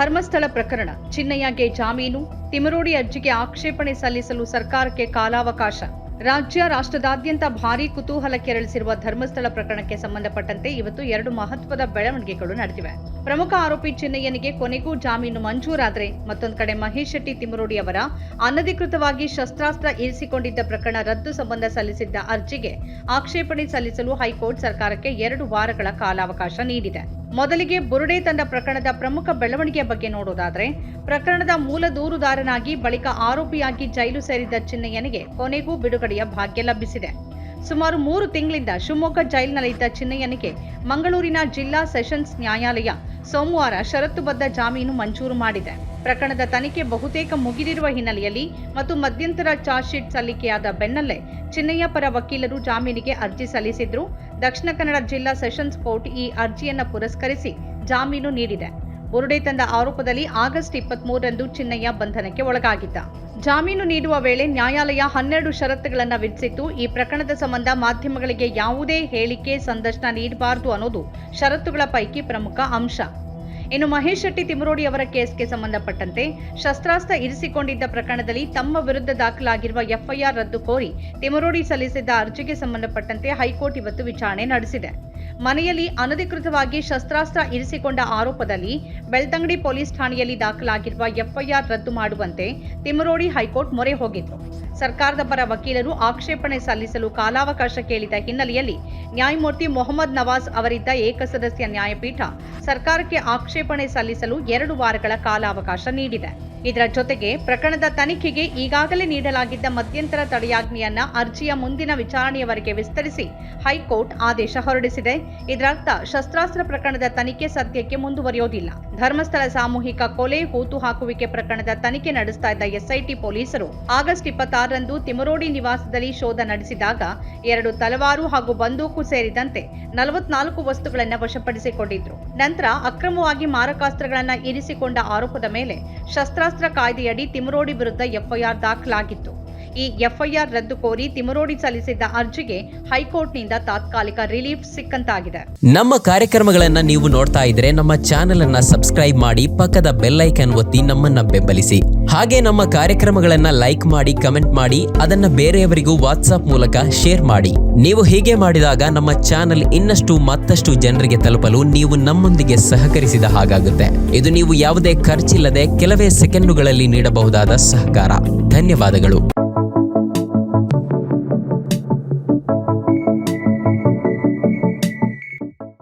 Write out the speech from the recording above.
ಧರ್ಮಸ್ಥಳ ಪ್ರಕರಣ. ಚಿನ್ನಯ್ಯಗೆ ಜಾಮೀನು, ತಿಮರೋಡಿ ಅರ್ಜಿಗೆ ಆಕ್ಷೇಪಣೆ ಸಲ್ಲಿಸಲು ಸರ್ಕಾರಕ್ಕೆ ಕಾಲಾವಕಾಶ. ರಾಜ್ಯ ರಾಷ್ಟ್ರದಾದ್ಯಂತ ಭಾರೀ ಕುತೂಹಲ ಕೆರಳಿಸಿರುವ ಧರ್ಮಸ್ಥಳ ಪ್ರಕರಣಕ್ಕೆ ಸಂಬಂಧಪಟ್ಟಂತೆ ಇವತ್ತು ಎರಡು ಮಹತ್ವದ ಬೆಳವಣಿಗೆಗಳು ನಡೆದಿವೆ. ಪ್ರಮುಖ ಆರೋಪಿ ಚಿನ್ನಯ್ಯನಿಗೆ ಕೊನೆಗೂ ಜಾಮೀನು ಮಂಜೂರಾದರೆ ಮತ್ತೊಂದು ಕಡೆ ಮಹೇಶ್ ಶೆಟ್ಟಿ ತಿಮರೋಡಿ ಅವರ ಅನಧಿಕೃತವಾಗಿ ಶಸ್ತ್ರಾಸ್ತ್ರ ಇರಿಸಿಕೊಂಡಿದ್ದ ಪ್ರಕರಣ ರದ್ದು ಸಂಬಂಧ ಸಲ್ಲಿಸಿದ್ದ ಅರ್ಜಿಗೆ ಆಕ್ಷೇಪಣೆ ಸಲ್ಲಿಸಲು ಹೈಕೋರ್ಟ್ ಸರ್ಕಾರಕ್ಕೆ ಎರಡು ವಾರಗಳ ಕಾಲಾವಕಾಶ ನೀಡಿದೆ. ಮೊದಲಿಗೆ ಬುರುಡೆ ತಂಡ ಪ್ರಕರಣದ ಪ್ರಮುಖ ಬೆಳವಣಿಗೆಯ ಬಗ್ಗೆ ನೋಡೋದಾದರೆ, ಪ್ರಕರಣದ ಮೂಲ ದೂರುದಾರನಾಗಿ ಬಳಿಕ ಆರೋಪಿಯಾಗಿ ಜೈಲು ಸೇರಿದ್ದ ಚಿನ್ನಯ್ಯನಿಗೆ ಕೊನೆಗೂ ಬಿಡುಗಡೆಯ ಭಾಗ್ಯ ಲಭಿಸಿದೆ. ಸುಮಾರು ಮೂರು ತಿಂಗಳಿಂದ ಶಿವಮೊಗ್ಗ ಜೈಲಿನಲ್ಲಿದ್ದ ಚಿನ್ನಯ್ಯನಿಗೆ ಮಂಗಳೂರಿನ ಜಿಲ್ಲಾ ಸೆಷನ್ಸ್ ನ್ಯಾಯಾಲಯ ಸೋಮವಾರ ಷರತ್ತುಬದ್ಧ ಜಾಮೀನು ಮಂಜೂರು ಮಾಡಿದೆ. ಪ್ರಕರಣದ ತನಿಖೆ ಬಹುತೇಕ ಮುಗಿದಿರುವ ಹಿನ್ನೆಲೆಯಲ್ಲಿ ಮತ್ತು ಮಧ್ಯಂತರ ಚಾರ್ಜ್ಶೀಟ್ ಸಲ್ಲಿಕೆಯಾದ ಬೆನ್ನಲ್ಲೇ ಚಿನ್ನಯ್ಯ ಪರ ವಕೀಲರು ಜಾಮೀನಿಗೆ ಅರ್ಜಿ ಸಲ್ಲಿಸಿದ್ರು. ದಕ್ಷಿಣ ಕನ್ನಡ ಜಿಲ್ಲಾ ಸೆಷನ್ಸ್ ಕೋರ್ಟ್ ಈ ಅರ್ಜಿಯನ್ನು ಪುರಸ್ಕರಿಸಿ ಜಾಮೀನು ನೀಡಿದೆ. ಬುರುಡೆ ತಂದ ಆರೋಪದಲ್ಲಿ ಆಗಸ್ಟ್ ಇಪ್ಪತ್ಮೂರರಂದು ಚಿನ್ನಯ್ಯ ಬಂಧನಕ್ಕೆ ಒಳಗಾಗಿದ್ದ. ಜಾಮೀನು ನೀಡುವ ವೇಳೆ ನ್ಯಾಯಾಲಯ ಹನ್ನೆರಡು ಷರತ್ತುಗಳನ್ನು ವಿಧಿಸಿತ್ತು. ಈ ಪ್ರಕರಣದ ಸಂಬಂಧ ಮಾಧ್ಯಮಗಳಿಗೆ ಯಾವುದೇ ಹೇಳಿಕೆ, ಸಂದರ್ಶನ ನೀಡಬಾರದು ಅನ್ನೋದು ಷರತ್ತುಗಳ ಪೈಕಿ ಪ್ರಮುಖ ಅಂಶ. ಇನ್ನು ಮಹೇಶ್ ಶೆಟ್ಟಿ ತಿಮರೋಡಿ ಅವರ ಕೇಸ್ಗೆ ಸಂಬಂಧಪಟ್ಟಂತೆ ಶಸ್ತ್ರಾಸ್ತ್ರ ಇರಿಸಿಕೊಂಡಿದ್ದ ಪ್ರಕರಣದಲ್ಲಿ ತಮ್ಮ ವಿರುದ್ಧ ದಾಖಲಾಗಿರುವ ಎಫ್ಐಆರ್ ರದ್ದು ಕೋರಿ ತಿಮರೋಡಿ ಸಲ್ಲಿಸಿದ್ದ ಅರ್ಜಿಗೆ ಸಂಬಂಧಪಟ್ಟಂತೆ ಹೈಕೋರ್ಟ್ ಇವತ್ತು ವಿಚಾರಣೆ ನಡೆಸಿದೆ. ಮನೆಯಲ್ಲಿ ಅನಧಿಕೃತವಾಗಿ ಶಸ್ತ್ರಾಸ್ತ್ರ ಇರಿಸಿಕೊಂಡ ಆರೋಪದಲ್ಲಿ ಬೆಳ್ತಂಗಡಿ ಪೊಲೀಸ್ ಠಾಣೆಯಲ್ಲಿ ದಾಖಲಾಗಿರುವ ಎಫ್ಐಆರ್ ರದ್ದು ಮಾಡುವಂತೆ ತಿಮರೋಡಿ ಹೈಕೋರ್ಟ್ ಮೊರೆ ಹೋಗಿದ್ರು ಸರ್ಕಾರದ ಪರ ವಕೀಲರು ಆಕ್ಷೇಪಣೆ ಸಲ್ಲಿಸಲು ಕಾಲಾವಕಾಶ ಕೇಳಿದ ಹಿನ್ನೆಲೆಯಲ್ಲಿ ನ್ಯಾಯಮೂರ್ತಿ ಮೊಹಮ್ಮದ್ ನವಾಜ್ ಅವರಿದ್ದ ಏಕಸದಸ್ಯ ನ್ಯಾಯಪೀಠ ಸರ್ಕಾರಕ್ಕೆ ಆಕ್ಷೇಪಣೆ ಸಲ್ಲಿಸಲು ಎರಡು ವಾರಗಳ ಕಾಲಾವಕಾಶ ನೀಡಿದೆ. ಇದರ ಜೊತೆಗೆ ಪ್ರಕರಣದ ತನಿಖೆಗೆ ಈಗಾಗಲೇ ನೀಡಲಾಗಿದ್ದ ಮಧ್ಯಂತರ ತಡೆಯಾಜ್ಞೆಯನ್ನ ಅರ್ಜಿಯ ಮುಂದಿನ ವಿಚಾರಣೆಯವರೆಗೆ ವಿಸ್ತರಿಸಿ ಹೈಕೋರ್ಟ್ ಆದೇಶ ಹೊರಡಿಸಿದೆ. ಇದರರ್ಥ ಶಸ್ತ್ರಾಸ್ತ್ರ ಪ್ರಕರಣದ ತನಿಖೆ ಸದ್ಯಕ್ಕೆ ಮುಂದುವರಿಯೋದಿಲ್ಲ. ಧರ್ಮಸ್ಥಳ ಸಾಮೂಹಿಕ ಕೊಲೆ, ಹೂತು ಹಾಕುವಿಕೆ ಪ್ರಕರಣದ ತನಿಖೆ ನಡೆಸ್ತಾ ಇದ್ದ ಎಸ್ಐಟಿ ಪೊಲೀಸರು ಆಗಸ್ಟ್ ಇಪ್ಪತ್ತಾರರಂದು ತಿಮರೋಡಿ ನಿವಾಸದಲ್ಲಿ ಶೋಧ ನಡೆಸಿದಾಗ ಎರಡು ತಲವಾರು ಹಾಗೂ ಬಂದೂಕು ಸೇರಿದಂತೆ ನಲವತ್ನಾಲ್ಕು ವಸ್ತುಗಳನ್ನು ವಶಪಡಿಸಿಕೊಂಡಿದ್ರು. ನಂತರ ಅಕ್ರಮವಾಗಿ ಮಾರಕಾಸ್ತ್ರಗಳನ್ನು ಇರಿಸಿಕೊಂಡ ಆರೋಪದ ಮೇಲೆ ಶಸ್ತ್ರಾಸ್ತ್ರ ಕಾಯ್ದೆಯಡಿ ತಿಮರೋಡಿ ವಿರುದ್ಧ ಎಫ್ಐಆರ್ ದಾಖಲಾಗಿತ್ತು. ಈ ಎಫ್ಐಆರ್ ರದ್ದು ಕೋರಿ ತಿಮರೋಡಿ ಸಲ್ಲಿಸಿದ್ದ ಅರ್ಜಿಗೆ ಹೈಕೋರ್ಟ್ನಿಂದ ತಾತ್ಕಾಲಿಕ ರಿಲೀಫ್ ಸಿಕ್ಕಂತಾಗಿದೆ. ನಮ್ಮ ಕಾರ್ಯಕ್ರಮಗಳನ್ನ ನೀವು ನೋಡ್ತಾ ಇದ್ರೆ ನಮ್ಮ ಚಾನೆಲ್ ಅನ್ನ ಸಬ್ಸ್ಕ್ರೈಬ್ ಮಾಡಿ ಪಕ್ಕದ ಬೆಲ್ಲೈಕನ್ ಒತ್ತಿ ನಮ್ಮನ್ನ ಬೆಂಬಲಿಸಿ. ಹಾಗೆ ನಮ್ಮ ಕಾರ್ಯಕ್ರಮಗಳನ್ನ ಲೈಕ್ ಮಾಡಿ, ಕಮೆಂಟ್ ಮಾಡಿ, ಅದನ್ನ ಬೇರೆಯವರಿಗೂ ವಾಟ್ಸ್ಆಪ್ ಮೂಲಕ ಶೇರ್ ಮಾಡಿ. ನೀವು ಹೀಗೆ ಮಾಡಿದಾಗ ನಮ್ಮ ಚಾನೆಲ್ ಇನ್ನಷ್ಟು ಮತ್ತಷ್ಟು ಜನರಿಗೆ ತಲುಪಲು ನೀವು ನಮ್ಮೊಂದಿಗೆ ಸಹಕರಿಸಿದ ಹಾಗಾಗುತ್ತೆ. ಇದು ನೀವು ಯಾವುದೇ ಖರ್ಚಿಲ್ಲದೆ ಕೆಲವೇ ಸೆಕೆಂಡುಗಳಲ್ಲಿ ನೀಡಬಹುದಾದ ಸಹಕಾರ. ಧನ್ಯವಾದಗಳು.